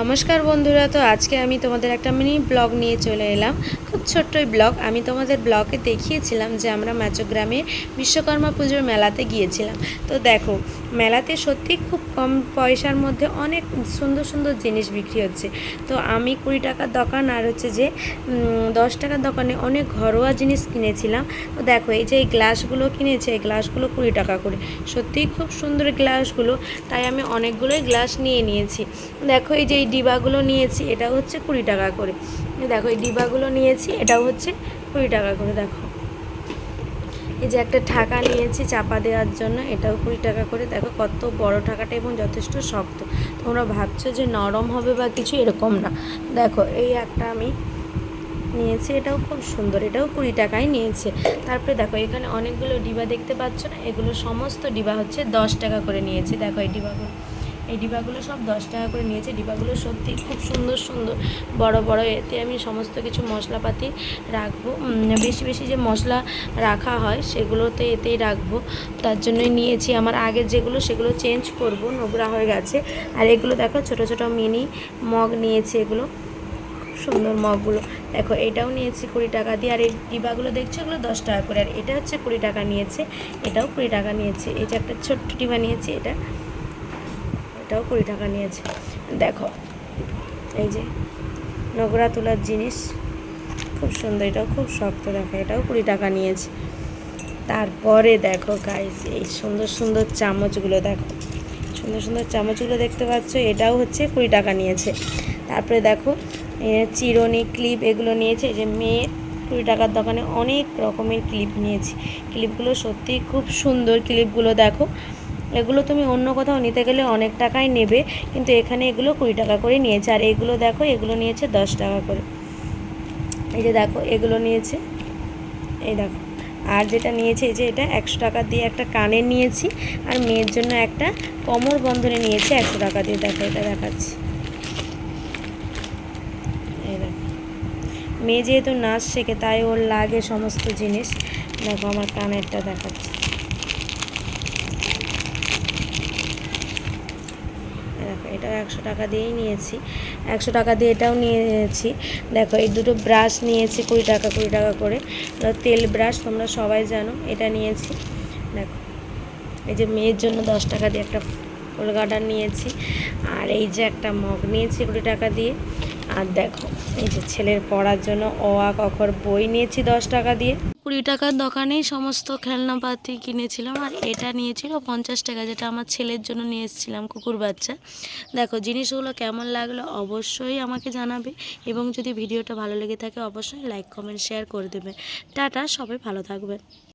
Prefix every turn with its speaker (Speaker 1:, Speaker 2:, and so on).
Speaker 1: নমস্কার বন্ধুরা, তো আজকে আমি তোমাদের একটা মিনি ব্লগ নিয়ে চলে এলাম। খুব ছোট্টই ব্লগ আমি তোমাদের ব্লগে দেখিয়েছিলাম যে আমরা ম্যাচোগ্রামে বিশ্বকর্মা পুজোর মেলাতে গিয়েছিলাম। তো দেখো, মেলাতে সত্যি খুব কম পয়সার মধ্যে অনেক সুন্দর সুন্দর জিনিস বিক্রি হচ্ছে। তো আমি কুড়ি টাকার দোকান আর হচ্ছে যে দশ টাকার দোকানে অনেক ঘরোয়া জিনিস কিনেছিলাম। তো দেখো, এই যে এই গ্লাসগুলো কিনেছে, এই গ্লাসগুলো কুড়ি টাকা করে। সত্যিই খুব সুন্দর গ্লাসগুলো। তাই আমি অনেকগুলোই গ্লাস নিয়ে নিয়েছি। দেখো, এই যে এই ডিবাগুলো নিয়েছি, এটা হচ্ছে কুড়ি টাকা করে। দেখো, এই ডিবাগুলো নিয়েছি, এটাও হচ্ছে কুড়ি টাকা করে, দেখো। এই যে একটা ঠাকা নিয়েছি চাপা দেওয়ার জন্য, এটাও কুড়ি টাকা করে। দেখো, কত বড় ঠাকাটা এবং যথেষ্ট শক্ত। তোমরা ভাবছ যে নরম হবে বা কিছু এরকম না। দেখো, এই একটা আমি নিয়েছি, এটাও খুব সুন্দর, এটাও কুড়ি টাকায় নিয়েছে। তারপরে দেখো, এখানে অনেকগুলো ডিবা দেখতে পাচ্ছ না? এগুলো সমস্ত ডিবা হচ্ছে দশ টাকা করে নিয়েছি। দেখো, এই ডিবাগুলো। এই ডিবাগুলো সব দশ টাকা করে নিয়েছে। ডিবাগুলো সত্যি খুব সুন্দর সুন্দর, বড় বড়, এতে আমি সমস্ত কিছু মশলাপাতি রাখব। বেশি বেশি যে মশলা রাখা হয়, সেগুলোতে এতেই রাখব। তার জন্যই নিয়েছি আমার আগের যেগুলো, সেগুলো চেঞ্জ করব, নোংরা হয়ে গেছে। আর এগুলো দেখো, ছোট ছোট মিনি মগ নিয়েছি এগুলো। সুন্দর মগগুলো। দেখো, এটাও নিয়েছি কুড়ি টাকা দিয়ে। আর এই ডিবাগুলো দেখছ, এগুলো দশ টাকা করে। আর এটা হচ্ছে কুড়ি টাকা নিয়েছে। এটাও কুড়ি টাকা নিয়েছে। যে একটা ছোট্ট ডিবা নিয়েছি এটা। এটাও কুড়ি টাকা নিয়েছে। দেখো, এই যে নোংরা তোলার জিনিস, খুব সুন্দর, এটাও খুব শক্ত দেখো, এটাও কুড়ি টাকা নিয়েছে। তারপরে দেখো গাইস এই সুন্দর সুন্দর চামচগুলো দেখো, সুন্দর সুন্দর চামচগুলো দেখতে পাচ্ছ, এটাও হচ্ছে কুড়ি টাকা নিয়েছে। তারপরে দেখো চিরুনি ক্লিপ এগুলো নিয়েছে যে মেয়ের কুড়ি টাকার দোকানে অনেক রকমের ক্লিপ নিয়েছি। ক্লিপগুলো সত্যিই খুব সুন্দর ক্লিপগুলো দেখো। এগুলো তুমি অন্য কোথাও নিতে গেলে অনেক টাকাই নেবে, কিন্তু এখানে এগুলো কুড়ি টাকা করে নিয়েছে। আর এগুলো দেখো, এগুলো নিয়েছে দশ টাকা করে। এই যে দেখো, এগুলো নিয়েছে। এই দেখো, আর যেটা নিয়েছে, এই যে এটা একশো টাকা দিয়ে একটা কানের নিয়েছি, আর মেয়ের জন্য একটা কোমর বন্ধনে নিয়েছি একশো টাকা দিয়ে। দেখো, এটা দেখাচ্ছি। এই দেখো, মেয়ে যেহেতু নাচ শেখে, তাই ওর লাগে সমস্ত জিনিস। দেখো, আমার কানেরটা দেখাচ্ছি। এটা একশো টাকা দিয়েই নিয়েছি। একশো টাকা দিয়ে এটাও নিয়েছি। দেখো, এই দুটো ব্রাশ নিয়েছি কুড়ি টাকা কুড়ি টাকা করে। তেল ব্রাশ, তোমরা সবাই জানো, এটা নিয়েছি। দেখো, এই যে মেয়ের জন্য দশ টাকা দিয়ে একটা ফুল গার্ডার নিয়েছি। আর এই যে একটা মগ নিয়েছি কুড়ি টাকা দিয়ে। আর দেখো, এই যে ছেলের পড়ার জন্য অ আ কখর বই নিয়েছি দশ টাকা দিয়ে। কুড়ি টাকার দোকানেই সমস্ত খেলনাপাতি কিনেছিলাম আর এটা নিয়েছিল পঞ্চাশ টাকা যেটা আমার ছেলের জন্য নিয়ে এসেছিলাম কুকুর বাচ্চা। দেখো, জিনিসগুলো কেমন লাগল অবশ্যই আমাকে জানাবে এবং যদি ভিডিওটা ভালো লেগে থাকে অবশ্যই লাইক, কমেন্ট, শেয়ার করে দেবে। টাটা, সবাই ভালো থাকবেন।